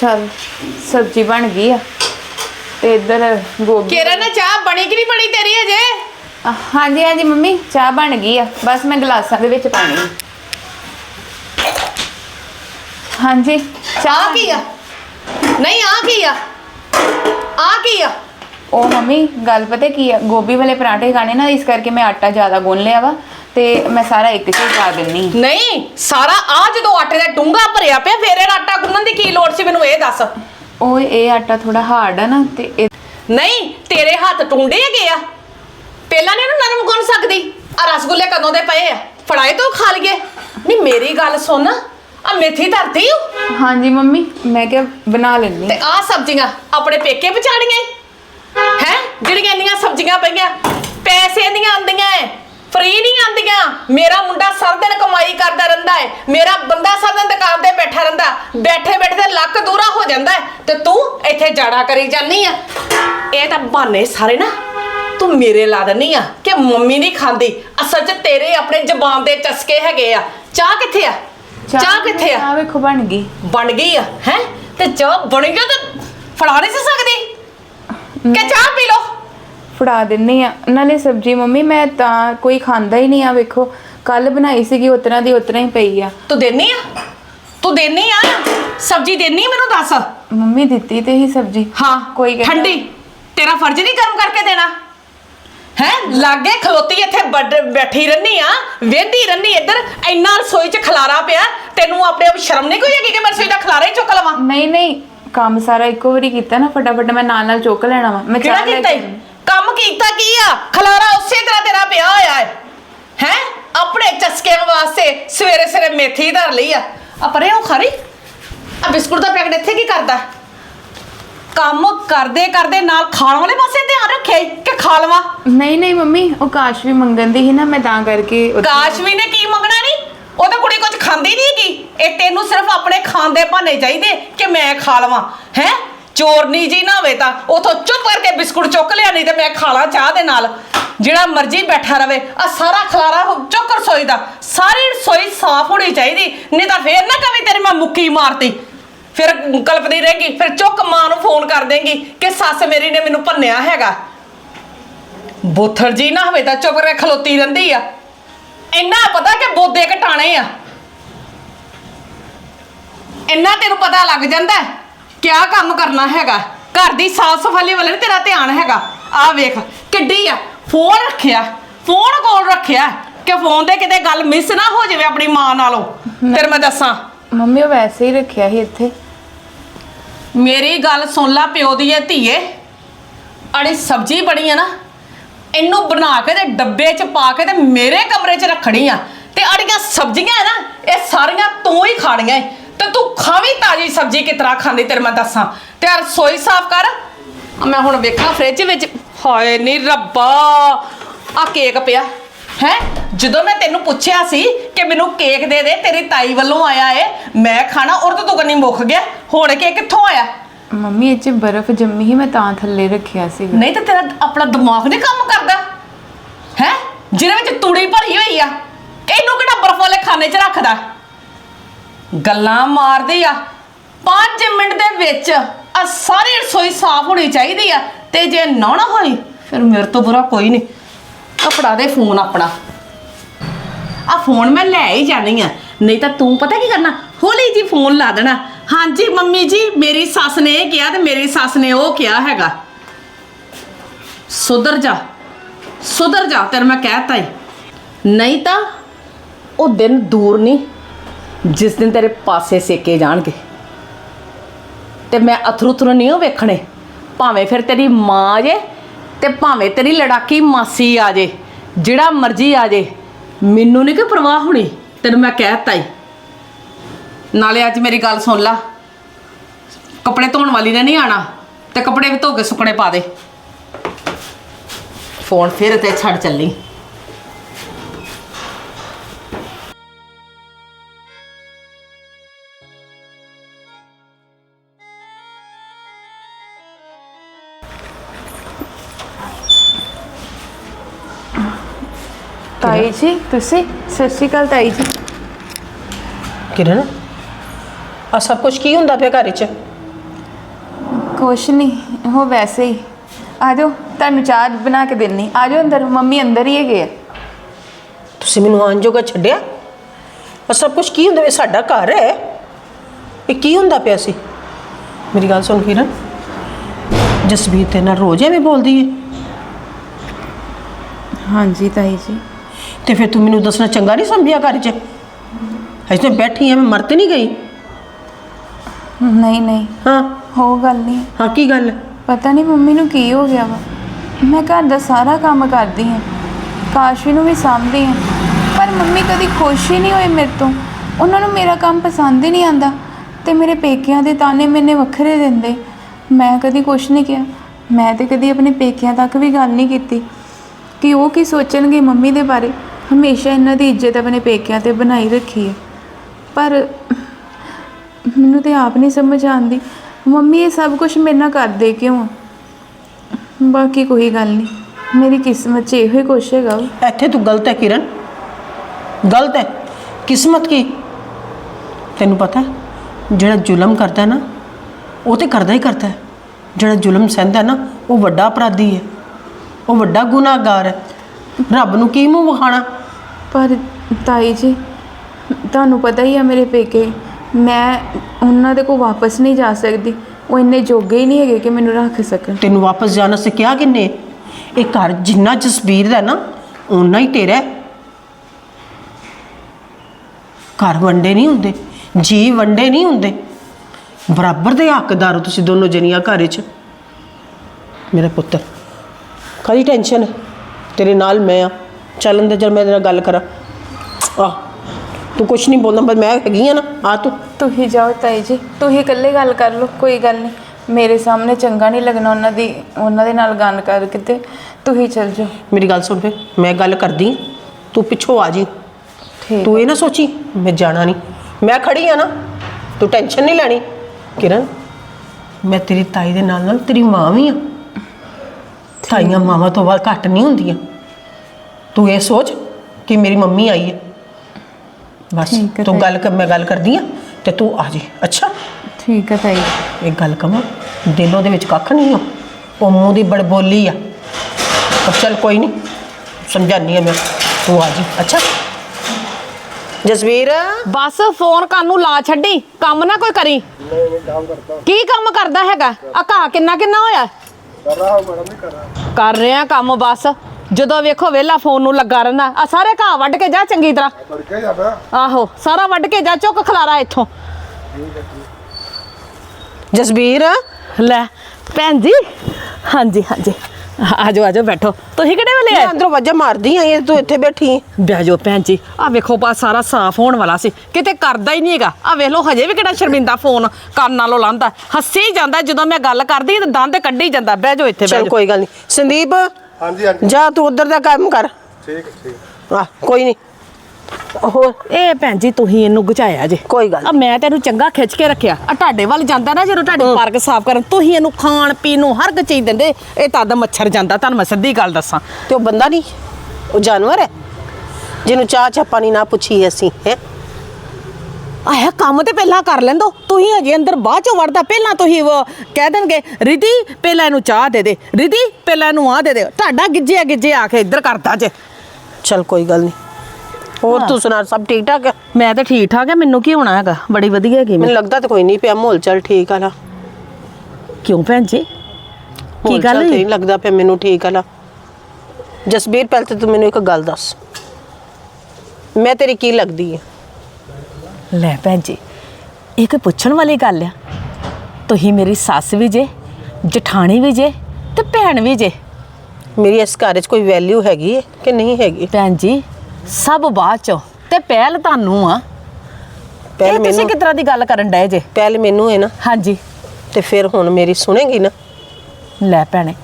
ਚਲ ਸਬਜ਼ੀ ਬਣ ਗਈ ਆ। ਤੇ ਇੱਧਰ ਗੋਭੀ ਕਿਰਨ ਚਾਹ ਬਣੀ ਕਿ ਨਹੀਂ ਬਣੀ ਤੇਰੀ ਅਜੇ? ਹਾਂਜੀ ਹਾਂਜੀ ਮੰਮੀ ਚਾਹ ਬਣ ਗਈ ਆ। ਬਸ ਮੈਂ ਗਲਾਸਾਂ ਦੇ ਵਿੱਚ ਪਾਣੀ ਆ। ਹਾਂਜੀ ਚਾਹ ਆ ਕੀ ਆ? ਨਹੀਂ ਆ ਕੀ ਆ? ਆ ਕੀ ਆ? ਉਹ ਮੰਮੀ ਗੱਲ ਪਤਾ ਕੀ ਆ? ਗੋਭੀ ਵਾਲੇ ਪਰਾਂਠੇ ਖਾਣੇ ਨਾ ਇਸ ਕਰਕੇ ਮੈਂ ਆਟਾ ਜ਼ਿਆਦਾ ਗੁੰਨ ਲਿਆ ਵਾ। ਤੇ ਮੈਂ ਸਾਰਾ ਇੱਕ ਚ ਹੀ ਪਾ ਦਿੰਨੀ ਨਹੀਂ ਸਾਰਾ ਆ ਜਦੋਂ ਆਟੇ ਦਾ ਡੂੰਗਾ ਭਰਿਆ ਪਿਆ ਫੇਰ ਇਹ ਆਟਾ ਗੁੰਨਣ ਦੀ ਕੀ ਲੋੜ ਸੀ ਮੈਨੂੰ ਇਹ ਦੱਸ? ਉਹ ਇਹ ਆਟਾ ਥੋੜਾ ਹਾਰਡ ਆ ਨਾ ਤੇ ਇਹ- ਨਹੀਂ ਤੇਰੇ ਹੱਥ ਟੁੰਡੇ ਹੈਗੇ ਆ। ਪਹਿਲਾਂ ਨਹੀਂ ਇਹਨੂੰ ਨਰਮ ਗੁੰਨ ਸਕਦੀ। ਆ ਰਸਗੁੱਲੇ ਕਦੋਂ ਦੇ ਪਏ ਆ? ਫੜਾਏ ਤੋਂ ਖਾ ਲਈਏ। ਨਹੀਂ ਮੇਰੀ ਗੱਲ ਸੁਣ। ਆ ਮੇਥੀ ਧਰਤੀ ਓ। ਹਾਂਜੀ ਮੰਮੀ ਮੈਂ ਕਿਹਾ ਬਣਾ ਲੈਣੀ ਤੇ ਆ ਸਬਜ਼ੀਆਂ ਆਪਣੇ ਪੇਕੇ ਪਛਾੜੀਆਂ ਹੈ? ਜਿਹੜੀਆਂ ਇੰਨੀਆਂ ਸਬਜ਼ੀਆਂ ਪਈਆਂ ਪੈਸੇ ਦੀਆਂ ਆਂਦੀਆਂ ਐ ਫਰੀ ਨਹੀਂ ਆਂਦੀਆਂ ਮੇਰਾ ਮੁੰਡਾ ਸਾਰਾ ਦਿਨ ਕਮਾਈ ਕਰਦਾ ਰਹਿੰਦਾ ਹੈ। ਮੇਰਾ ਬੰਦਾ ਸਾਰਾ ਦਿਨ ਦੁਕਾਨ ਤੇ ਬੈਠਾ ਰਹਿੰਦਾ। ਬੈਠੇ ਬੈਠੇ ਤੇ ਲੱਕ ਦੂਰਾ ਹੋ ਜਾਂਦਾ ਹੈ। ਤੇ ਤੂੰ ਇੱਥੇ ਜਾੜਾ ਕਰੀ ਜਾਨੀ ਆ। ਇਹ ਤਾਂ ਬਹਾਨੇ ਸਾਰੇ ਨਾ। ਤੂੰ ਮੇਰੇ ਲਾ ਦਿੰਨੀ ਆ ਕਿ ਮੰਮੀ ਨਹੀਂ ਖਾਂਦੀ। ਅਸਲ 'ਚ ਤੇਰੇ ਆਪਣੇ ਜ਼ਬਾਨ ਦੇ ਚਸਕੇ ਹੈਗੇ ਆ। ਚਾਹ ਕਿੱਥੇ ਆ? ਚਾਹ ਕਿੱਥੇ ਆ? ਚਾਹ ਵੇਖੋ ਬਣ ਗਈ। ਬਣ ਗਈ ਆ ਹੈ? ਤੇ ਚਾਹ ਬਣ ਗਈ ਤੇ ਫੜਾ ਨਹੀਂ ਸੀ ਸਕਦੀ। ਕਿ ਚਾਹ ਪੀ ਫੜਾ ਦਿੰਨੀ ਆ। ਨਾਲੇ ਸਬਜ਼ੀ ਮੰਮੀ ਮੈਂ ਤਾਂ ਕੋਈ ਖਾਂਦਾ ਹੀ ਨਹੀਂ ਆ ਵੇਖੋ। ਕੱਲ ਬਣਾਈ ਸੀਗੀ ਉਤਰਾਂ ਦੀ ਉਤਰਾਂ ਹੀ ਪਈ ਆ। ਤੂੰ ਦੇਨੀ ਆ? ਤੂੰ ਦੇਨੀ ਆ? ਸਬਜੀ ਦੇਨੀ ਆ, ਮੈਨੂੰ ਦੱਸ। ਮੰਮੀ ਦਿੱਤੀ ਤੇ ਹੀ ਸਬਜ਼ੀ। ਹਾਂ ਕੋਈ ਕਹਿੰਦਾ- ਠੰਡੀ। ਤੇਰਾ ਫਰਜ਼ ਨਹੀਂ ਗਰਮ ਕਰਕੇ ਦੇਣਾ। ਹੈ? ਲਾਗੇ ਖਲੋਤੀ ਇੱਥੇ ਬੱਡ- ਬੈਠੀ ਰਹਿਨੀ ਆ ਵੇਹਦੀ ਰਹਿਨੀ ਇੱਧਰ। ਇੰਨਾ ਰਸੋਈ 'ਚ ਖਲਾਰਾ ਪਿਆ ਤੈਨੂੰ ਆਪਣੇ ਆਪ ਸ਼ਰਮ ਨਹੀਂ ਕੋਈ ਹੈਗੀ ਕਿ ਮੈਂ ਰਸੋਈ ਦਾ ਖਲਾਰਾ ਹੀ ਚੁੱਕ ਲਵਾਂ? ਨਹੀਂ ਨਹੀਂ ਕੰਮ ਸਾਰਾ ਇੱਕੋ ਵਾਰੀ ਕੀਤਾ ਨਾ ਫਟਾਫਟ ਮੈਂ ਨਾਲ ਨਾਲ ਚੁੱਕ ਲੈਣਾ ਵਾ। ਮੈਂ ਕਿਹੜਾ ਚਾਹ ਲੈ ਕੀਤਾ ਕੇ ਈ? ਕੰਮ ਕੀਤਾ ਕੀ ਆ? ਖਲਾਰਾ ਉਸੇ ਤਰ੍ਹਾਂ ਤੇਰਾ ਪਿਆ ਹੋਇਆ ਹੈ। ਹੈ? ਆਪਣੇ ਚਸਕਿਆਂ ਵਾਸਤੇ ਸਵੇਰੇ ਸਵੇਰੇ ਮੇਥੀ ਧਰ ਲਈ ਆ। ਆ ਪਰੇ ਉਹ ਖਾਰੀ। ਆ ਬਿਸਕੁਟ ਦਾ ਪੈਕਟ ਇੱਥੇ ਕੀ ਕਰਦਾ? ਕੰਮ ਕਰਦੇ ਕਰਦੇ ਨਾਲ ਖਾਣ ਵਾਲੇ ਪਾਸੇ ਧਿਆਨ ਰੱਖਿਆ ਈ ਕਿ ਖਾ ਲਵਾਂ ਨਹੀਂ ਨਹੀਂ ਮੰਮੀ ਉਹ ਕਾਸ਼ ਵੀ ਮੰਗਣ ਦੀ ਸੀ ਨਾ ਮੈਂ ਤਾਂ ਕਰਕੇ ਕਾਸ਼ਵੀ ਨੇ ਕੀ ਮੰਗਣਾ ਨਹੀਂ ਉਹ ਤਾਂ ਕੁੜੀ ਕੁਝ ਖਾਂਦੀ ਨਹੀਂ ਹੈਗੀ। ਇਹ ਤੈਨੂੰ ਸਿਰਫ ਆਪਣੇ ਖਾਣ ਦੇ ਬਹਾਨੇ ਚਾਹੀਦੇ ਕਿ ਮੈਂ ਖਾ ਲਵਾਂ। ਹੈ? ਚੋਰਨੀ ਜੀ ਨਾ ਹੋਵੇ ਤਾਂ ਉਥੋਂ ਚੁੱਪ ਕਰਕੇ ਬਿਸਕੁਟ ਚੁੱਕ ਲਿਆ, ਨਹੀਂ ਤੇ ਮੈਂ ਖਾਲਾ ਚਾਹ ਦੇ ਨਾਲ। ਜਿਹੜਾ ਮਰਜ਼ੀ ਬੈਠਾ ਰਵੇ ਆ ਸਾਰਾ ਖਲਾਰਾ ਚੁੱਕ ਰਸੋਈ ਦਾ। ਸਾਰੀ ਰਸੋਈ ਸਾਫ਼ ਹੋਣੀ ਚਾਹੀਦੀ, ਨਹੀਂ ਤਾਂ ਫੇਰ ਨਾ ਕਵੀ ਤੇਰੀ ਮੈਂ ਮੁੱਕੀ ਮਾਰਤੀ ਫਿਰ ਕਲਪਦੀ ਰਹੇਗੀ, ਫਿਰ ਚੁੱਕ ਮਾਂ ਨੂੰ ਫੋਨ ਕਰ ਦੇਂਗੀ ਕਿ ਸੱਸ ਮੇਰੀ ਨੇ ਮੈਨੂੰ ਭੰਨਿਆ ਹੈਗਾ। ਬੋਥਰ ਜੀ ਨਾ ਹੋਵੇ ਤਾਂ ਚੁੱਪ ਕਰਕੇ ਖਲੋਤੀ ਰਹਿੰਦੀ ਆ। ਇੰਨਾ ਪਤਾ ਕਿ ਬੋਦੇ ਘਟਾਣੇ ਆ। ਇੰਨਾ ਤੈਨੂੰ ਪਤਾ ਲੱਗ ਜਾਂਦਾ। ਕਿਆ ਕੰਮ ਕਰਨਾ ਹੈਗਾ? ਘਰ ਦੀ ਸਾਫ਼ ਸਫ਼ਾਈ ਵੱਲ ਨੀ ਤੇਰਾ ਧਿਆਨ ਹੈਗਾ। ਆ ਵੇਖ ਕਿੱਡੀ ਆ। ਫੋਨ ਰੱਖਿਆ ਫੋਨ ਕੋਲ ਰੱਖਿਆ ਕਿ ਫੋਨ ਤੇ ਕਿਤੇ ਗੱਲ ਮਿਸ ਨਾ ਹੋ ਜਾਵੇ ਆਪਣੀ ਮਾਂ ਨਾਲੋਂ। ਤੇਰੇ ਮੈਂ ਦੱਸਾਂ। ਮੰਮੀ ਉਹ ਵੈਸੇ ਹੀ ਰੱਖਿਆ ਸੀ ਇੱਥੇ। ਮੇਰੀ ਗੱਲ ਸੁਣ ਲੈ ਪਿਓ ਦੀ ਇਹ ਧੀਏ। ਅੜੀ ਸਬਜ਼ੀ ਬਣੀ ਆ ਨਾ ਇਹਨੂੰ ਬਣਾ ਕੇ ਤੇ ਡੱਬੇ 'ਚ ਪਾ ਕੇ ਤੇ ਮੇਰੇ ਕਮਰੇ 'ਚ ਰੱਖਣੀ ਆ। ਤੇ ਅੜੀਆਂ ਸਬਜ਼ੀਆਂ ਨਾ ਇਹ ਸਾਰੀਆਂ ਤੂੰ ਹੀ ਖਾਣੀਆਂ ਏ। ਤੇ ਤੂੰ ਖਾਵੀਂ ਤਾਜੀ ਸਬਜ਼ੀ ਕਿਸ ਤਰ੍ਹਾਂ ਖਾਂਦੀ ਤੇਰੇ ਮੈਂ ਦੱਸਾਂ? ਤੇ ਆ ਰਸੋਈ ਸਾਫ਼ ਕਰ। ਆ ਮੈਂ ਹੁਣ ਵੇਖਾਂ ਫ੍ਰਿਜ ਵਿੱਚ। ਹਾਏ ਨੀ ਰੱਬਾ ਆ ਕੇਕ ਪਿਆ। ਹੈ? ਜਦੋਂ ਮੈਂ ਤੈਨੂੰ ਪੁੱਛਿਆ ਸੀ ਕਿ ਮੈਨੂੰ ਕੇਕ ਦੇ ਦੇ ਤੇਰੀ ਤਾਈ ਵੱਲੋਂ ਆਇਆ ਏ ਮੈਂ ਖਾਣਾ ਔਰ ਤੂੰ ਕੰਨੀ ਮੁੱਕ ਗਿਆ। ਹੁਣ ਕੇਕ ਕਿੱਥੋਂ ਆਇਆ? ਮੰਮੀ ਇਹ ਚ ਬਰਫ਼ ਜੰਮੀ ਸੀ ਮੈਂ ਤਾਂ ਥੱਲੇ ਰੱਖਿਆ ਸੀ ਨਹੀਂ ਤਾਂ ਤੇਰਾ ਆਪਣਾ ਦਿਮਾਗ ਨਹੀਂ ਕੰਮ ਕਰਦਾ। ਹੈ? ਜਿਹਦੇ ਵਿੱਚ ਤੂੜੀ ਭਰੀ ਹੋਈ ਆ ਇਹਨੂੰ ਕਿਹੜਾ ਬਰਫ ਵਾਲੇ ਖਾਨੇ 'ਚ ਰੱਖਦਾ? ਗੱਲਾਂ ਮਾਰਦੇ ਆ। 5 ਮਿੰਟ ਦੇ ਵਿੱਚ ਆ ਸਾਰੀ ਰਸੋਈ ਸਾਫ਼ ਹੋਣੀ ਚਾਹੀਦੀ ਆ ਤੇ ਜੇ ਨਾ ਨਾ ਹੋਈ, ਫਿਰ ਮੇਰੇ ਤੋਂ ਬੁਰਾ ਕੋਈ ਨਹੀਂ। ਕਪੜਾ ਦੇ ਫੋਨ ਆਪਣਾ। ਆ ਫੋਨ ਮੈਂ ਲੈ ਹੀ ਜਾਣੀ ਆ। ਨਹੀਂ ਤਾਂ ਤੂੰ ਪਤਾ ਕੀ ਕਰਨਾ? ਹੌਲੀ ਜੀ ਫੋਨ ਲਾ ਦੇਣਾ। ਹਾਂਜੀ, ਮੰਮੀ ਜੀ, ਮੇਰੀ ਸੱਸ ਨੇ ਇਹ ਕਿਹਾ ਤੇ ਮੇਰੀ ਸੱਸ ਨੇ ਉਹ ਕਿਹਾ ਹੈਗਾ। ਸੁਧਰ ਜਾ। ਸੁਧਰ ਜਾ, ਤੈਨੂੰ ਮੈਂ ਕਹਿਤਾ ਹੀ ਨਹੀਂ ਤਾਂ ਉਹ ਦਿਨ ਦੂਰ ਨਹੀਂ। ਜਿਸ ਦਿਨ ਤੇਰੇ ਪਾਸੇ ਸੇਕੇ ਜਾਣਗੇ ਤੇ ਮੈਂ ਅਥਰੂ ਥਰੂ ਨਹੀਂ ਉਹ ਵੇਖਣੇ। ਭਾਵੇਂ ਫਿਰ ਤੇਰੀ ਮਾਂ ਆ ਜੇ ਤੇ ਭਾਵੇਂ ਤੇਰੀ ਲੜਾਕੀ ਮਾਸੀ ਆ ਜੇ, ਜਿਹੜਾ ਮਰਜ਼ੀ ਆ ਜੇ, ਮੈਨੂੰ ਨਹੀਂ ਕਿ ਪਰਵਾਹ ਹੋਣੀ, ਤੈਨੂੰ ਮੈਂ ਕਹਿ ਕਹਿਤਾ ਹੀ ਨਾਲੇ ਅੱਜ ਮੇਰੀ ਗੱਲ ਸੁਣ ਲਾ। ਕੱਪੜੇ ਧੋਣ ਵਾਲੀ ਨੇ ਨਹੀਂ ਆਣਾ ਤੇ ਕੱਪੜੇ ਵੀ ਧੋ ਕੇ ਸੁੱਕਣੇ ਪਾ ਦੇ। ਫੋਨ ਫਿਰ ਤੇ ਛੱਡ ਚੱਲੀ। ਤਾਈ ਜੀ ਤੁਸੀਂ? ਸਤਿ ਸ਼੍ਰੀ ਅਕਾਲ ਤਾਈ ਜੀ। ਕਿਰਨ ਆ ਸਭ ਕੁਝ ਕੀ ਹੁੰਦਾ ਪਿਆ ਘਰ 'ਚ? ਕੁਛ ਨਹੀਂ ਉਹ ਵੈਸੇ ਹੀ। ਆ ਜਾਓ ਤੁਹਾਨੂੰ ਚਾਹ ਬਣਾ ਕੇ ਦੇਣੀ ਆ ਜਾਓ ਅੰਦਰ ਮੰਮੀ ਅੰਦਰ ਹੀ ਹੈਗੇ ਆ। ਤੁਸੀਂ ਮੈਨੂੰ ਆਉਣ ਜੋਗਾ ਛੱਡਿਆ? ਉਹ ਸਭ ਕੁਝ ਕੀ ਹੁੰਦਾ ਇਹ ਸਾਡਾ ਘਰ ਹੈ। ਇਹ ਕੀ ਹੁੰਦਾ ਪਿਆ ਸੀ? ਮੇਰੀ ਗੱਲ ਸੁਣ ਕਿਰਨ ਜਸਵੀਰ ਤੇ ਨਾਲ ਰੋਜ਼ ਐਵੇਂ ਬੋਲਦੀ ਹੈ ਹਾਂਜੀ ਤਾਈ ਜੀ। ਤੇ ਫਿਰ ਤੂੰ ਮੈਨੂੰ ਦੱਸਣਾ ਚੰਗਾ ਨਹੀਂ ਸਮਝਿਆ ਘਰ 'ਚ? ਅਜੇ ਤਾਂ ਬੈਠੀ ਐ ਮੈਂ ਮਰ ਤੇ ਨਹੀਂ ਗਈ। ਨਹੀਂ ਨਹੀਂ। ਹਾਂ। ਹੋ ਗੱਲ ਨਹੀਂ। ਹਾਂ ਕੀ ਗੱਲ? ਪਤਾ ਨਹੀਂ ਮੰਮੀ ਨੂੰ ਕੀ ਹੋ ਗਿਆ ਵਾ। ਮੈਂ ਘਰ ਦਾ ਸਾਰਾ ਕੰਮ ਕਰਦੀ ਹਾਂ ਕਾਸ਼ੀ ਨੂੰ ਵੀ ਸਾਂਭਦੀ ਹਾਂ ਪਰ ਮੰਮੀ ਕਦੀ ਖੁਸ਼ ਹੀ ਨਹੀਂ ਹੋਏ ਮੇਰੇ ਤੋਂ। ਉਹਨਾਂ ਨੂੰ ਮੇਰਾ ਕੰਮ ਪਸੰਦ ਹੀ ਨਹੀਂ ਆਂਦਾ। ਤੇ ਮੇਰੇ ਪੇਕਿਆਂ ਦੇ ਤਾਨੇ ਮੈਨੇ ਵੱਖਰੇ ਦਿੰਦੇ। ਮੈਂ ਕਦੀ ਕੁਛ ਨਹੀਂ ਕਿਹਾ। ਮੈਂ ਤੇ ਕਦੀ ਆਪਣੇ ਪੇਕਿਆਂ ਤੱਕ ਵੀ ਗੱਲ ਨਹੀਂ ਕੀਤੀ। ਕਿ ਉਹ ਕੀ ਸੋਚਣਗੇ ਮੰਮੀ ਦੇ ਬਾਰੇ? ਹਮੇਸ਼ਾ ਇਹਨਾਂ ਦੀ ਇੱਜ਼ਤ ਆਪਣੇ ਪੇਕਿਆਂ ਤੇ ਬਣਾਈ ਰੱਖੀ ਹੈ। ਪਰ ਮੈਨੂੰ ਤੇ ਆਪ ਨਹੀਂ ਸਮਝ ਆਉਂਦੀ ਮੰਮੀ ਇਹ ਸਭ ਕੁਝ ਮੇਰੇ ਨਾਲ ਕਰਦੇ ਕਿਉਂ ਬਾਕੀ ਕੋਈ ਗੱਲ ਨਹੀਂ ਮੇਰੀ ਕਿਸਮਤ 'ਚ ਇਹੋ ਹੀ ਕੁਛ ਹੈਗਾ ਵਾ। ਇੱਥੇ ਤੂੰ ਗਲਤ ਹੈ ਕਿਰਨ। ਗਲਤ ਹੈ। ਕਿਸਮਤ ਕੀ? ਤੈਨੂੰ ਪਤਾ ਹੈ, ਜਿਹੜਾ ਜ਼ੁਲਮ ਕਰਦਾ ਹੈ ਨਾ ਉਹ ਤੇ ਕਰਦਾ ਹੀ ਕਰਦਾ ਹੈ। ਜਿਹੜਾ ਜ਼ੁਲਮ ਸਹਿੰਦਾ ਹੈ ਨਾ ਉਹ ਵੱਡਾ ਅਪਰਾਧੀ ਹੈ। ਉਹ ਵੱਡਾ ਗੁਨਾਹਗਾਰ ਹੈ। ਰੱਬ ਨੂੰ ਕੀ ਮੂੰਹ ਵਿਖਾਣਾ ਪਰ ਤਾਈ ਜੀ, ਤੁਹਾਨੂੰ ਪਤਾ ਹੀ ਆ ਮੇਰੇ ਪੇਕੇ, ਮੈਂ ਉਹਨਾਂ ਦੇ ਕੋਲ ਵਾਪਸ ਨਹੀਂ ਜਾ ਸਕਦੀ। ਉਹ ਇੰਨੇ ਜੋਗੇ ਹੀ ਨਹੀਂ ਹੈਗੇ ਕਿ ਮੈਨੂੰ ਰੱਖ ਸਕਣ। ਤੈਨੂੰ ਵਾਪਸ ਜਾਣ ਵਾਸਤੇ ਕਿਹਾ ਕਿੰਨੇ? ਇਹ ਘਰ ਜਿੰਨਾ ਜਸਵੀਰ ਦਾ ਨਾ, ਓਨਾ ਹੀ ਤੇਰਾ ਹੈ। ਘਰ ਵੰਡੇ ਨਹੀਂ ਹੁੰਦੇ, ਜੀ ਵੰਡੇ ਨਹੀਂ ਹੁੰਦੇ। ਬਰਾਬਰ ਦੇ ਹੱਕਦਾਰ ਹੋ ਤੁਸੀਂ ਦੋਨੋਂ ਜਣੀਆਂ ਘਰ 'ਚ ਮੇਰਾ ਪੁੱਤਰ, ਕਾਹਦੀ ਟੈਨਸ਼ਨ ਹੈ? ਤੇਰੇ ਨਾਲ ਮੈਂ ਆ ਚੱਲ ਅੰਦਰ ਜਦ ਮੈਂ ਤੇਰੇ ਗੱਲ ਕਰਾਂ। ਆ ਤੂੰ ਕੁਛ ਨਹੀਂ ਬੋਲਣਾ ਪਰ ਮੈਂ ਹੈਗੀ ਆ ਨਾ ਆ ਤੂੰ। ਤੁਸੀਂ ਜਾਓ ਤਾਈ ਜੀ ਤੁਸੀਂ ਇਕੱਲੇ ਗੱਲ ਕਰ ਲਓ ਕੋਈ ਗੱਲ ਨਹੀਂ। ਮੇਰੇ ਸਾਹਮਣੇ ਚੰਗਾ ਨਹੀਂ ਲੱਗਣਾ ਉਹਨਾਂ ਦੀ ਉਹਨਾਂ ਦੇ ਨਾਲ ਗੱਲ ਕਰ ਕਿਤੇ। ਤੁਸੀਂ ਚੱਲ ਜਾਓ। ਮੇਰੀ ਗੱਲ ਸੁਣ ਫੇ ਮੈਂ ਗੱਲ ਕਰਦੀ ਤੂੰ ਪਿੱਛੋਂ ਆ ਜੀ। ਠੀਕ ਤੂੰ ਇਹ ਨਾ ਸੋਚੀ ਮੈਂ ਜਾਣਾ ਨਹੀਂ। ਮੈਂ ਖੜੀ ਆ ਨਾ ਤੂੰ ਟੈਨਸ਼ਨ ਨਹੀਂ ਲੈਣੀ। ਕਿਰਨ ਮੈਂ ਤੇਰੀ ਤਾਈ ਦੇ ਨਾਲ ਨਾਲ ਤੇਰੀ ਮਾਂ ਵੀ ਆ। ਤਾਈਆਂ ਮਾਵਾਂ ਤੋਂ ਬਾਅਦ ਘੱਟ ਨਹੀਂ ਹੁੰਦੀਆਂ। ਤੂੰ ਇਹ ਸੋਚ ਕਿ ਮੇਰੀ ਮੰਮੀ ਆਈ ਹੈ। ਬਸ ਠੀਕ ਹੈ ਤੂੰ। ਗੱਲ ਕਰ ਮੈਂ ਗੱਲ ਕਰਦੀ ਆ ਤੇ ਤੂੰ ਆ ਜੀ। ਅੱਛਾ? ਠੀਕ ਹੈ ਤਾਈ। ਇੱਕ ਗੱਲ ਕਹਾਂ ਦਿਲੋਂ ਦੇ ਵਿੱਚ ਕੱਖ ਨਹੀਂ ਆ। ਉਹ ਮੂੰਹ ਦੀ ਬੜਬੋਲੀ ਆ। ਪਰ ਚੱਲ ਕੋਈ ਨਹੀਂ ਸਮਝਾਨੀ ਆ ਮੈਂ। ਤੂੰ ਆ ਜੀ। ਅੱਛਾ? ਜਸਵੀਰ? ਬਸ ਫੋਨ ਕਰਨ ਨੂੰ ਲਾ ਛੱਡੀ। ਕੰਮ ਨਾ ਕੋਈ ਕਰੀ। ਕੀ ਕੰਮ ਕਰਦਾ ਹੈਗਾ? ਆ ਘਾਹ ਕਿੰਨਾ ਕਿੰਨਾ ਹੋਇਆ? ਕਰ ਰਿਹਾ ਕੰਮ ਬਸ। ਜਦੋਂ ਵੇਖੋ ਵਿਹਲਾ ਫੋਨ ਨੂੰ ਲੱਗਾ ਰਹਿੰਦਾ। ਆ ਸਾਰੇ ਘਾਹ ਵੱਢ ਕੇ ਜਾ ਚੰਗੀ ਤਰ੍ਹਾਂ। ਆਹੋ ਸਾਰਾ ਵੱਢ ਕੇ ਜਾ ਚੁੱਕ ਖਲਾਰਾ ਇੱਥੋਂ। ਜਸਵੀਰ ਲੈ ਭੈਣ ਜੀ। ਹਾਂਜੀ ਹਾਂਜੀ। ਆਜੋ ਆਜੋ ਬੈਠੋ। ਤੁਸੀਂ ਕਿਹੜੇ ਵੇਲੇ ਮੈਂ ਆਏ ਅੰਦਰੋਂ ਵਾਜਾ ਮਾਰਦੀ ਆਂ, ਤੂੰ ਇੱਥੇ ਬੈਠੀ। ਬਹਿ ਜਾਓ ਭੈਣ ਜੀ। ਆ ਵੇਖੋ ਬਾ ਸਾਰਾ ਸਾਫ਼ ਹੋਣ ਵਾਲਾ ਸੀ। ਕਿਤੇ ਕਰਦਾ ਹੀ ਨਹੀਂ ਹੈਗਾ। ਆ ਵੇਖ ਲਓ ਹਜੇ ਵੀ ਕਿਹੜਾ ਸ਼ਰਮਿੰਦਾ ਫੋਨ ਕੰਨ ਨਾਲੋਂ ਲਾਂਦਾ। ਹੱਸੀ ਹੀ ਜਾਂਦਾ ਜਦੋਂ ਮੈਂ ਗੱਲ ਕਰਦੀ ਤੇ ਦੰਦ ਕੱਢੀ ਜਾਂਦਾ। ਬਹਿ ਜਾਓ ਇੱਥੇ ਬਹਿ ਚੱਲ ਜਾਓ। ਕੋਈ ਗੱਲ ਨਹੀਂ ਸੰਦੀਪ ਹਾਂਜੀ ਹਾਂਜੀ। ਜਾ ਤੂੰ ਉਧਰ ਦਾ ਕੰਮ ਕਰ। ਠੀਕ ਠੀਕ ਆ ਕੋਈ ਨਹੀਂ। ਹੋਰ? ਇਹ ਭੈਣ ਜੀ ਤੁਸੀਂ ਇਹਨੂੰ ਗੁਚਾਇਆ ਜੇ। ਕੋਈ ਗੱਲ ਆ ਮੈਂ ਤੈਨੂੰ ਚੰਗਾ ਖਿੱਚ ਕੇ ਰੱਖਿਆ। ਆ ਤੁਹਾਡੇ ਵੱਲ ਜਾਂਦਾ ਨਾ ਜਦੋਂ ਤੁਹਾਡੇ ਪਾਰਕ ਸਾਫ਼ ਕਰਨ ਤੁਸੀਂ ਇਹਨੂੰ ਖਾਣ ਪੀਣ ਨੂੰ ਹਰ ਇੱਕ ਚੀਜ਼ ਦਿੰਦੇ ਇਹ ਤਦ ਮੱਛਰ ਜਾਂਦਾ। ਤੁਹਾਨੂੰ ਮੈਂ ਸਿੱਧੀ ਗੱਲ ਦੱਸਾਂ। ਤੇ ਉਹ ਬੰਦਾ ਨਹੀਂ? ਉਹ ਜਾਨਵਰ ਹੈ? ਜਿਹਨੂੰ ਚਾਹ ਚਾਹ ਪਾਣੀ ਨਾ ਪੁੱਛੀ ਅਸੀਂ ਹੈ? ਆਇਆ ਕੰਮ ਤੇ ਪਹਿਲਾਂ ਕਰ ਲੈਂਦੋ। ਤੁਸੀਂ ਹਜੇ ਅੰਦਰ ਬਾਅਦ ਚੋਂ ਵੜਦਾ ਪਹਿਲਾਂ ਤੁਸੀਂ ਉਹ ਕਹਿ ਦੇਣਗੇ ਰਿਧੀ ਪਹਿਲਾਂ ਇਹਨੂੰ ਚਾਹ ਦੇ ਦੇ। ਰਿਧੀ ਪਹਿਲਾਂ ਇਹਨੂੰ ਆ ਦੇ ਦੇ। ਤੁਹਾਡਾ ਗਿੱਜੇ ਗਿੱਜੇ ਆ ਕੇ ਇੱਧਰ ਕਰਦਾ ਜੇ। ਚੱਲ ਕੋਈ ਗੱਲ ਨਹੀਂ ਹੋਰ ਤੂੰ ਸੁਣਾ ਸਭ ਠੀਕ ਠਾਕ ਹੈ ਮੈਂ ਤਾਂ ਠੀਕ ਠਾਕ ਹੈ ਮੈਨੂੰ ਕੀ ਹੋਣਾ ਹੈਗਾ? ਬੜੀ ਵਧੀਆ ਹੈਗੀ ਮੈਂ। ਮੈਨੂੰ ਲੱਗਦਾ ਤੇ ਕੋਈ ਨਹੀਂ ਪਿਆ ਮਾਹੌਲ ਚੱਲ ਠੀਕ ਆ ਨਾ। ਕਿਉਂ ਭੈਣ ਜੀ? ਮਾਹੌਲ ਗੱਲ ਹੋਈ? ਨਹੀਂ ਲੱਗਦਾ ਪਿਆ ਮੈਨੂੰ ਠੀਕ ਆ ਨਾ। ਜਸਬੀਰ ਪਹਿਲ ਤੇ ਤੂੰ ਮੈਨੂੰ ਇੱਕ ਗੱਲ ਦੱਸ। ਮੈਂ ਤੇਰੀ ਕੀ ਲੱਗਦੀ ਹੈ ਲੈ ਭੈਣ ਜੀ ਇੱਕ ਪੁੱਛਣ ਵਾਲੀ ਗੱਲ ਆ? ਤੁਸੀਂ ਮੇਰੀ ਸੱਸ ਵੀ ਜੇ ਜਠਾਣੀ ਵੀ ਜੇ ਤੇ ਭੈਣ ਵੀ ਜੇ। ਮੇਰੀ ਇਸ ਘਰ 'ਚ ਕੋਈ ਵੈਲਿਊ ਹੈਗੀ ਹੈ ਕਿ ਨਹੀਂ ਹੈਗੀ? ਭੈਣ ਜੀ ਸਭ ਬਾਅਦ ਚੋਂ ਤੇ ਪਹਿਲ ਤੁਹਾਨੂੰ ਆ। ਪਹਿਲ ਇਹ ਤੁਸੀਂ ਮੈਨੂੰ ਕਿਸ ਤਰ੍ਹਾਂ ਦੀ ਗੱਲ ਕਰਨ ਡਏ ਜੇ? ਪਹਿਲ ਮੈਨੂੰ ਹੈ ਨਾ। ਹਾਂਜੀ। ਤੇ ਫਿਰ ਹੁਣ ਮੇਰੀ ਸੁਣੇਗੀ ਨਾ? ਲੈ ਭੈਣੇ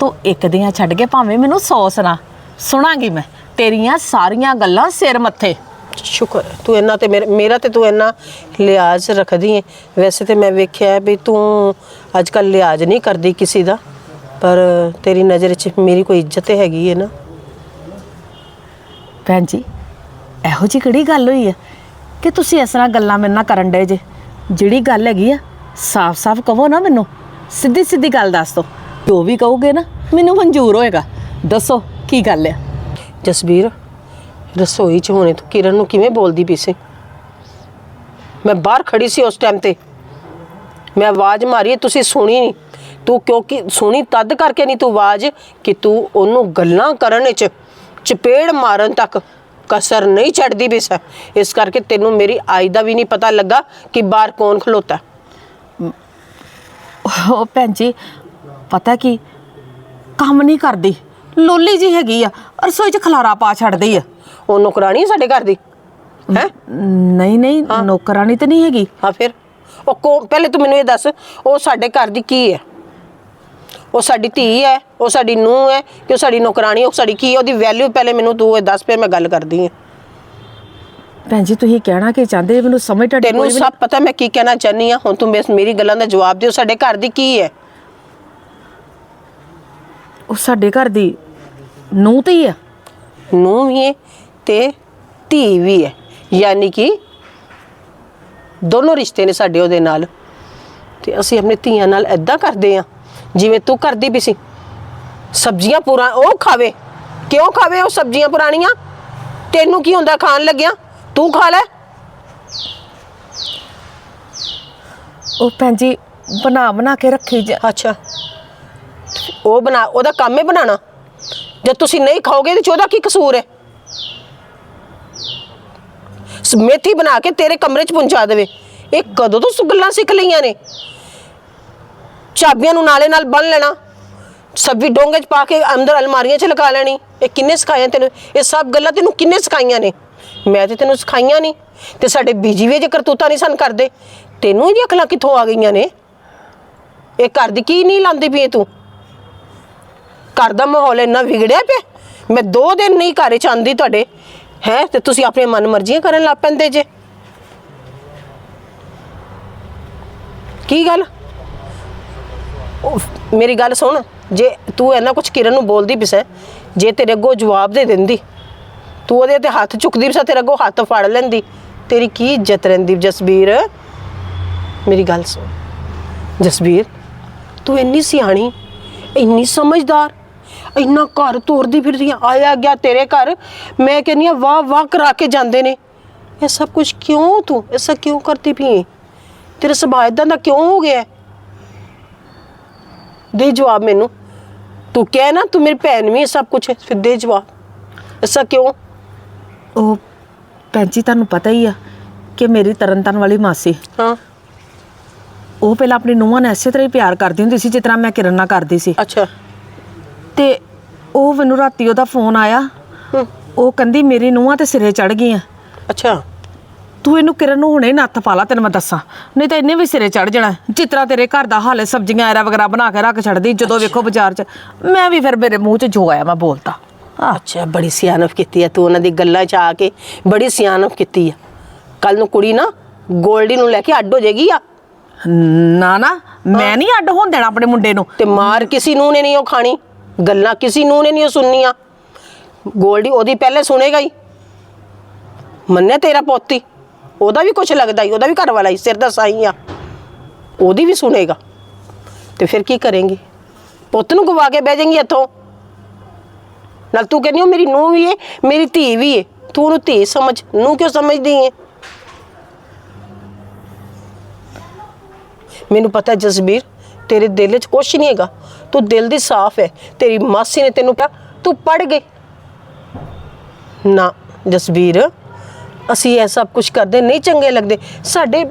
ਤੂੰ ਇੱਕ ਦੀਆਂ ਛੱਡ ਕੇ ਭਾਵੇਂ ਮੈਨੂੰ ਸੌ ਸੁਣਾ। ਸੁਣਾਂਗੀ ਮੈਂ ਤੇਰੀਆਂ ਸਾਰੀਆਂ ਗੱਲਾਂ ਸਿਰ ਮੱਥੇ। ਸ਼ੁਕਰ ਹੈ ਤੂੰ ਇੰਨਾ ਤੇ ਮੇਰਾ ਤੇ ਤੂੰ ਇੰਨਾ ਲਿਹਾਜ਼ ਰੱਖਦੀ ਹੈ ਵੈਸੇ ਤੇ ਮੈਂ ਵੇਖਿਆ ਹੈ ਵੀ ਤੂੰ ਅੱਜ ਕੱਲ ਲਿਹਾਜ਼ ਨਹੀਂ ਕਰਦੀ ਕਿਸੇ ਦਾ ਪਰ ਤੇਰੀ ਨਜ਼ਰ 'ਚ ਮੇਰੀ ਕੋਈ ਇੱਜ਼ਤ ਹੈਗੀ ਹੈ ਨਾ। ਭੈਣ ਜੀ ਇਹੋ ਜੀ ਕਿਹੜੀ ਗੱਲ ਹੋਈ ਆ ਕਿ ਤੁਸੀਂ ਇਸ ਤਰ੍ਹਾਂ ਗੱਲਾਂ ਮੇਰੇ ਨਾਲ ਕਰਨ ਡਏ ਜੇ? ਜਿਹੜੀ ਗੱਲ ਹੈਗੀ ਆ ਸਾਫ਼-ਸਾਫ਼ ਕਹੋ ਨਾ ਮੈਨੂੰ। ਸਿੱਧੀ ਸਿੱਧੀ ਗੱਲ ਦੱਸ ਦੋ। ਜੋ ਵੀ ਕਹੋਗੇ ਨਾ ਮੈਨੂੰ ਮਨਜ਼ੂਰ ਹੋਏਗਾ। ਦੱਸੋ ਕੀ ਗੱਲ ਹੈ ਜਸਬੀਰ ਰਸੋਈ 'ਚ ਹੋਣੇ, ਤੂੰ ਕਿਰਨ ਨੂੰ ਕਿਵੇਂ ਬੋਲਦੀ ਪਈ ਸੀ? ਮੈਂ ਬਾਹਰ ਖੜੀ ਸੀ ਉਸ ਟਾਈਮ ਤੇ। ਮੈਂ ਆਵਾਜ਼ ਮਾਰੀ, ਤੁਸੀਂ ਸੁਣੀ ਨਹੀਂ ਤੂੰ ਕਿਉਂਕਿ ਸੁਣੀ ਤਦ ਕਰਕੇ ਨਹੀਂ ਤੂੰ ਆਵਾਜ਼ ਕਿ ਤੂੰ ਉਹਨੂੰ ਗੱਲਾਂ ਕਰਨ ਵਿੱਚ ਚਪੇੜ ਮਾਰਨ ਤੱਕ ਕਸਰ ਨਹੀਂ ਛੱਡਦੀ ਵੀ ਇਸ ਕਰਕੇ ਤੈਨੂੰ ਮੇਰੀ ਆਈ ਦਾ ਵੀ ਨਹੀਂ ਪਤਾ ਲੱਗਾ ਕਿ ਬਾਹਰ ਕੌਣ ਖਲੋਤਾ। ਉਹ ਭੈਣ ਜੀ, ਪਤਾ ਕੀ? ਕੰਮ ਨਹੀਂ ਕਰਦੀ। ਲੋਲੀ ਜੀ ਹੈਗੀ ਆ, ਰਸੋਈ 'ਚ ਖਲਾਰਾ ਪਾ ਛੱਡਦੀ ਆ। ਉਹ ਨੌਕਰਾਣੀ ਹੈ ਸਾਡੇ ਘਰ ਦੀ? ਹੈ? ਨਹੀਂ ਨਹੀਂ ਨੌਕਰਾਨੀ ਤੇ ਨਹੀਂ ਹੈਗੀ। ਹਾਂ ਫਿਰ। ਉਹ ਕੋ ਪਹਿਲੇ ਤੂੰ ਮੈਨੂੰ ਇਹ ਦੱਸ ਉਹ ਸਾਡੇ ਘਰ ਦੀ ਕੀ ਹੈ? ਉਹ ਸਾਡੀ ਧੀ ਹੈ ਉਹ ਸਾਡੀ ਨੂੰਹ ਹੈ ਕਿ ਉਹ ਸਾਡੀ ਨੌਕਰਾਣੀ ਉਹ ਸਾਡੀ ਕੀ ਹੈ? ਉਹਦੀ ਵੈਲਿਊ ਪਹਿਲੇ ਮੈਨੂੰ ਤੂੰ ਇਹ ਦੱਸ ਫਿਰ ਮੈਂ ਗੱਲ ਕਰਦੀ ਹਾਂ। ਭੈਣ ਜੀ ਤੁਸੀਂ ਕਹਿਣਾ ਕੀ ਚਾਹੁੰਦੇ? ਮੈਨੂੰ ਸਮਝ ਤੁਹਾਡੀ ਤੈਨੂੰ ਸਭ ਪਤਾ ਮੈਂ ਕੀ ਕਹਿਣਾ ਚਾਹਨੀ ਆ ਹੁਣ ਤੂੰ ਬਸ ਮੇਰੀ ਗੱਲਾਂ ਦਾ ਜਵਾਬ ਦਿਓ ਸਾਡੇ ਘਰ ਦੀ ਕੀ ਹੈ। ਉਹ ਸਾਡੇ ਘਰ ਦੀ ਨੂੰ ਤੇ ਹੀ। ਆ ਨੂੰਹ ਵੀ ਹੈ? ਤੇ ਧੀ ਵੀ ਹੈ। ਯਾਨੀ ਕਿ ਦੋਨੋਂ ਰਿਸ਼ਤੇ ਨੇ ਸਾਡੇ ਉਹਦੇ ਨਾਲ। ਤੇ ਅਸੀਂ ਆਪਣੇ ਧੀਆਂ ਨਾਲ ਐਦਾਂ ਕਰਦੇ ਆ ਜਿਵੇਂ ਤੂੰ ਕਰਦੀ ਵੀ ਸੀ। ਸਬਜ਼ੀਆਂ ਪੁਰਾ ਉਹ ਖਾਵੇ। ਕਿਉਂ ਖਾਵੇ ਉਹ ਸਬਜ਼ੀਆਂ ਪੁਰਾਣੀਆਂ? ਤੈਨੂੰ ਕੀ ਹੁੰਦਾ ਖਾਣ ਲੱਗਿਆ? ਤੂੰ ਖਾ ਲੈ। ਉਹ ਭੈਣ ਜੀ ਬਣਾ ਬਣਾ ਕੇ ਰੱਖੀ ਜਾ। ਅੱਛਾ। ਉਹ ਬਣਾ ਉਹਦਾ ਕੰਮ ਹੈ ਬਣਾਉਣਾ। ਜੇ ਤੁਸੀਂ ਨਹੀਂ ਖਾਓਗੇ ਤੇ ਉਹਦਾ ਕੀ ਕਸੂਰ ਹੈ? ਮੇਥੀ ਬਣਾ ਕੇ ਤੇਰੇ ਕਮਰੇ 'ਚ ਪਹੁੰਚਾ ਦੇਵੇ। ਇਹ ਕਦੋਂ ਤੋਂ ਤੂੰ ਗੱਲਾਂ ਸਿੱਖ ਲਈਆਂ ਨੇ? ਚਾਬੀਆਂ ਨੂੰ ਨਾਲੇ ਨਾਲ ਬੰਨ ਲੈਣਾ। ਸਬਜ਼ੀ ਡੋਂਗੇ 'ਚ ਪਾ ਕੇ ਅੰਦਰ ਅਲਮਾਰੀਆਂ 'ਚ ਲਗਾ ਲੈਣੀ। ਇਹ ਕਿੰਨੇ ਸਿਖਾਇਆ ਤੈਨੂੰ? ਇਹ ਸਭ ਗੱਲਾਂ ਤੈਨੂੰ ਕਿੰਨੇ ਸਿਖਾਈਆਂ ਨੇ? ਮੈਂ ਤੇ ਤੈਨੂੰ ਸਿਖਾਈਆਂ ਨਹੀਂ। ਤੇ ਸਾਡੇ ਬੀਜੀ ਵੀ ਜੇ ਕਰਤੂਤਾਂ ਨਹੀਂ ਸਨ ਕਰਦੇ। ਤੈਨੂੰ ਇਹ ਅਕਲਾਂ ਕਿੱਥੋਂ ਆ ਗਈਆਂ ਨੇ? ਇਹ ਘਰ ਦੀ ਕੀ ਨਹੀਂ ਲਾਂਦੀ ਪਈ ਤੂੰ? ਘਰ ਦਾ ਮਾਹੌਲ ਇੰਨਾ ਵਿਗੜਿਆ ਪਿਆ। ਮੈਂ ਦੋ ਦਿਨ ਨਹੀਂ ਘਰੇ ਚ ਆਂਦੀ ਤੁਹਾਡੇ। ਹੈ ਤੇ ਤੁਸੀਂ ਆਪਣੀਆਂ ਮਨ ਮਰਜ਼ੀਆਂ ਕਰਨ ਲੱਗ ਪੈਂਦੇ ਜੇ। ਕੀ ਗੱਲ? ਉਹ ਮੇਰੀ ਗੱਲ ਸੁਣ, ਜੇ ਤੂੰ ਇਹਨਾਂ ਕੁਝ ਕਿਰਨ ਨੂੰ ਬੋਲਦੀ ਪਿਸ ਜੇ ਤੇਰੇ ਅੱਗੋਂ ਜਵਾਬ ਦੇ ਦਿੰਦੀ, ਤੂੰ ਉਹਦੇ ਤੇ ਹੱਥ ਚੁੱਕਦੀ ਪਿਸ ਤੇਰੇ ਅੱਗੋਂ ਹੱਥ ਫੜ ਲੈਂਦੀ, ਤੇਰੀ ਕੀ ਇੱਜ਼ਤ ਰਹਿੰਦੀ ਜਸਬੀਰ? ਮੇਰੀ ਗੱਲ ਸੁਣ, ਜਸਬੀਰ, ਤੂੰ ਇੰਨੀ ਸਿਆਣੀ, ਇੰਨੀ ਸਮਝਦਾਰ ਇੰਨਾ ਘਰ ਤੋਰਦੀ ਫਿਰਦੀ ਆਂ। ਆਇਆ ਗਿਆ ਤੇਰੇ ਘਰ। ਮੈਂ ਕਹਿੰਨੀ ਆ ਵਾਹ ਵਾਹ ਕਰਾ ਕੇ ਜਾਂਦੇ ਨੇ। ਇਹ ਸਭ ਕੁਝ ਕਿਉਂ ਤੂੰ? ਐਸਾ ਕਿਉਂ ਕਰਦੀ ਪਈ ਏਂ? ਤੇਰਾ ਸੁਭਾਅ ਇਦਾਂ ਦਾ ਕਿਉਂ ਹੋ ਗਿਆ? ਹੈ? ਦੇ ਜਵਾਬ ਮੈਨੂੰ। ਤੂੰ ਕਹਿ ਨਾ ਤੂੰ ਮੇਰੀ ਭੈਣ ਵੀ ਹੈ ਸਭ ਕੁਝ ਹੈ ਫਿਰ ਦੇ ਜਵਾਬ। ਐਸਾ ਕਿਉਂ? ਉਹ ਭੈਣ ਜੀ ਤੁਹਾਨੂੰ ਪਤਾ ਹੀ ਆ ਕਿ ਮੇਰੀ ਤਰਨਤਨ ਵਾਲੀ ਮਾਸੀ। ਹਾਂ। ਉਹ ਪਹਿਲਾਂ ਆਪਣੀ ਨੂੰਹਾਂ ਨਾਲ ਐਸੇ ਤਰ੍ਹਾਂ ਹੀ ਪਿਆਰ ਕਰਦੀ ਹੁੰਦੀ ਸੀ ਜਿਸ ਤਰ੍ਹਾਂ ਮੈਂ ਕਿਰਨ ਨਾਲ ਕਰਦੀ ਸੀ। ਅੱਛਾ। ਤੇ ਉਹ ਮੈਨੂੰ ਰਾਤੀ ਉਹਦਾ ਫੋਨ ਆਇਆ। ਹੂੰ। ਉਹ ਕਹਿੰਦੀ ਮੇਰੀ ਨੂੰਹਾਂ ਤੇ ਸਿਰੇ ਚੜ ਗਈਆਂ ਅੱਛਾ। ਤੂੰ ਇਹਨੂੰ ਕਿਰਨ ਨੂੰ ਹੁਣੇ ਨੱਥ ਪਾ ਲਾ ਤੈਨੂੰ ਮੈਂ ਦੱਸਾਂ। ਨਹੀਂ ਤਾਂ ਇਹਨੇ ਵੀ ਸਿਰੇ ਚੜ ਜਾਣਾ। ਜਿਸ ਤਰ੍ਹਾਂ ਤੇਰੇ ਘਰ ਦਾ ਹਾਲ ਹੈ ਸਬਜ਼ੀਆਂ ਐਰਾ ਵਗੈਰਾ ਬਣਾ ਕੇ ਰੱਖ ਛੱਡਦੀ ਜਦੋਂ ਵੇਖੋ ਬਾਜ਼ਾਰ 'ਚ। ਮੈਂ ਵੀ ਫਿਰ ਮੇਰੇ ਮੂੰਹ 'ਚ ਜੋ ਆਇਆ ਮੈਂ ਬੋਲਤਾ। ਆ ਅੱਛਾ ਬੜੀ ਸਿਆਣਪ ਕੀਤੀ ਹੈ ਤੂੰ ਉਹਨਾਂ ਦੀ ਗੱਲਾਂ 'ਚ ਆ ਕੇ। ਬੜੀ ਸਿਆਣਪ ਕੀਤੀ ਆ। ਕੱਲ ਨੂੰ ਕੁੜੀ ਨਾ ਗੋਲਡੀ ਨੂੰ ਲੈ ਕੇ ਅੱਡ ਹੋ ਜਾਏਗੀ ਆ। ਨਾ ਨਾ ਮੈਂ ਨਹੀਂ ਅੱਡ ਹੋਣ ਦੇਣਾ ਆਪਣੇ ਮੁੰਡੇ ਨੂੰ। ਤੇ ਮਾਰ ਕਿਸੇ ਨੂੰ ਨੇ ਨਹੀਂ ਉਹ ਖਾਣੀ। ਗੱਲਾਂ ਕਿਸੇ ਨੂੰ ਨੇ ਨਹੀਂ ਉਹ ਸੁਣਨੀਆਂ। ਗੋਲਡੀ ਉਹਦੀ ਪਹਿਲੇ ਸੁਣੇਗਾ ਹੀ। ਮੰਨੇ ਤੇਰਾ ਪੋਤੀ? ਉਹਦਾ ਵੀ ਕੁਝ ਲੱਗਦਾ ਹੀ, ਉਹਦਾ ਵੀ ਘਰ ਵਾਲਾ ਹੀ, ਸਿਰ ਦਾ ਸਾਈ ਆ। ਉਹਦੀ ਵੀ ਸੁਣੇਗਾ। ਤੇ ਫਿਰ ਕੀ ਕਰੇਂਗੀ? ਪੁੱਤ ਨੂੰ ਗਵਾ ਕੇ ਬਹਿ ਜਾਏਂਗੀ ਇੱਥੋਂ। ਨਾਲ ਤੂੰ ਕਹਿੰਦੀ ਹੋ ਮੇਰੀ ਨੂੰਹ ਵੀ ਏ, ਮੇਰੀ ਧੀ ਵੀ ਏ। ਤੂੰ ਉਹਨੂੰ ਧੀ ਸਮਝ ਨੂੰ ਕਿਉਂ ਸਮਝਦੀ ਏ? ਮੈਨੂੰ ਪਤਾ ਜਸਬੀਰ ਤੇਰੇ ਦਿਲ 'ਚ ਕੁਛ ਨਹੀਂ ਹੈਗਾ। ਤੂੰ ਦਿਲ ਦੀ ਸਾਫ਼ ਹੈ। ਤੇਰੀ ਮਾਸੀ ਨੇ ਤੈਨੂੰ ਕਿਹਾ, ਤੂੰ ਪੜ ਗਈ ਨਾ, ਜਸਵੀਰ, ਅਸੀਂ ਇਹ ਸਭ ਕੁਝ ਕਰਦੇ ਨਹੀਂ ਚੰਗੇ ਲੱਗਦੇ। ਸਾਡੇ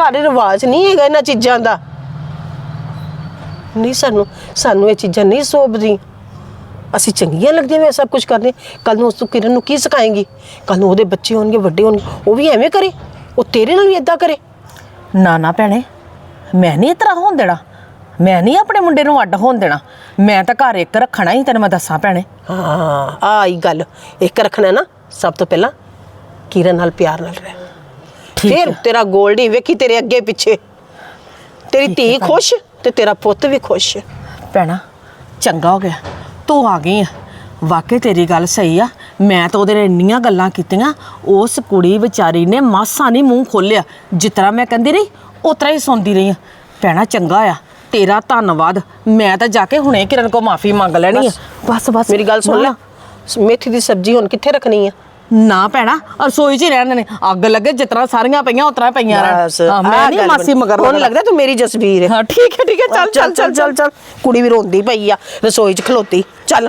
ਘਰ ਰਿਵਾਜ ਨਹੀਂ ਹੈਗਾ ਇਹਨਾਂ ਚੀਜ਼ਾਂ ਦਾ। ਨਹੀਂ ਸਾਨੂੰ ਸਾਨੂੰ ਇਹ ਚੀਜ਼ਾਂ ਨਹੀਂ ਸੋਭਦੀ ਅਸੀਂ ਚੰਗੀਆਂ ਲੱਗਦੀਆਂ ਮੈਂ ਸਭ ਕੁਝ ਕਰਦੇ। ਕੱਲ ਨੂੰ ਉਸ ਤੋਂ ਕਿਰਨ ਨੂੰ ਕੀ ਸਿਖਾਏਂਗੀ? ਕੱਲ ਨੂੰ ਉਹਦੇ ਬੱਚੇ ਹੋਣਗੇ, ਵੱਡੇ ਹੋਣਗੇ, ਉਹ ਵੀ ਐਵੇਂ ਕਰੇ? ਉਹ ਤੇਰੇ ਨਾਲ ਵੀ ਇਦਾਂ ਕਰੇ? ਨਾ ਨਾ ਭੈਣੇ। ਮੈਂ ਨਹੀਂ ਇਸ ਤਰ੍ਹਾਂ ਹੋਣ ਦੇਣਾ। ਮੈਂ ਨਹੀਂ ਆਪਣੇ ਮੁੰਡੇ ਨੂੰ ਅੱਡ ਹੋਣ ਦੇਣਾ। ਮੈਂ ਤਾਂ ਘਰ ਇੱਕ ਰੱਖਣਾ ਹੀ ਤੈਨੂੰ ਮੈਂ ਦੱਸਾਂ ਭੈਣੇ। ਹਾਂ ਆਈ ਗੱਲ। ਇੱਕ ਰੱਖਣਾ ਨਾ ਸਭ ਤੋਂ ਪਹਿਲਾਂ ਕਿਰਨ ਨਾਲ ਪਿਆਰ ਨਾਲ ਰਹਿ। ਠੀਕ ਫਿਰ। ਤੇਰਾ ਗੋਲਡੀ ਵੇਖੀ ਤੇਰੇ ਅੱਗੇ ਪਿੱਛੇ। ਤੇਰੀ ਧੀ ਖੁਸ਼ ਤੇ ਤੇਰਾ ਪੁੱਤ ਵੀ ਖੁਸ਼। ਭੈਣਾ ਚੰਗਾ ਹੋ ਗਿਆ। ਤੂੰ ਆ ਗਈ ਆ। ਵਾਕਈ ਤੇਰੀ ਗੱਲ ਸਹੀ ਆ। ਮੈਂ ਤਾਂ ਉਹਦੇ ਨਾਲ ਇੰਨੀਆਂ ਗੱਲਾਂ ਕੀਤੀਆਂ ਉਸ ਕੁੜੀ ਵਿਚਾਰੀ ਨੇ ਮਾਸਾ ਨਹੀਂ ਮੂੰਹ ਖੋਲਿਆ ਤਰ੍ਹਾਂ ਮੈਂ ਕਹਿੰਦੀ ਰਹੀ ਉਸ ਤਰ੍ਹਾਂ ਹੀ ਸੁਣਦੀ ਰਹੀ ਆ। ਭੈਣਾ ਚੰਗਾ ਆ ਤੇਰਾ ਧੰਨਵਾਦ। ਮੈਂ ਤਾਂ ਜਾ ਕੇ ਹੁਣੇ ਕਿਰਨ ਕੋ ਮਾਫੀ ਮੰਗ ਲੈਣੀ ਆ। ਬਸ ਬਸ ਮੇਰੀ ਗੱਲ ਸੁਣ ਲੈ। ਮੇਥੀ ਦੀ ਸਬਜ਼ੀ ਹੁਣ ਕਿੱਥੇ ਰੱਖਣੀ ਆ? ਨਾ ਭੈਣਾ ਰਸੋਈ 'ਚ ਹੀ ਰਹਿਣ ਨੇ ਅੱਗ ਲੱਗੇ ਜਿਤਨਾ ਸਾਰੀਆਂ ਪਈਆਂ ਉਤਰਾ ਪਈਆਂ ਰਹਿਣ। ਹਾਂ, ਮੈਂ ਨਹੀਂ ਮਾਸੀ। ਮਗਰ ਹੁਣ। ਲੱਗਦਾ ਤੂੰ ਮੇਰੀ ਜਸਵੀਰ ਹੈ ਹਾਂ ਠੀਕ ਹੈ ਠੀਕ ਹੈ। ਚੱਲ ਚੱਲ ਚੱਲ ਚੱਲ। ਚੱਲ। ਕੁੜੀ ਵੀ ਰੋਂਦੀ ਪਈ ਆ। ਰਸੋਈ 'ਚ ਖਲੋਤੀ। ਚੱਲ।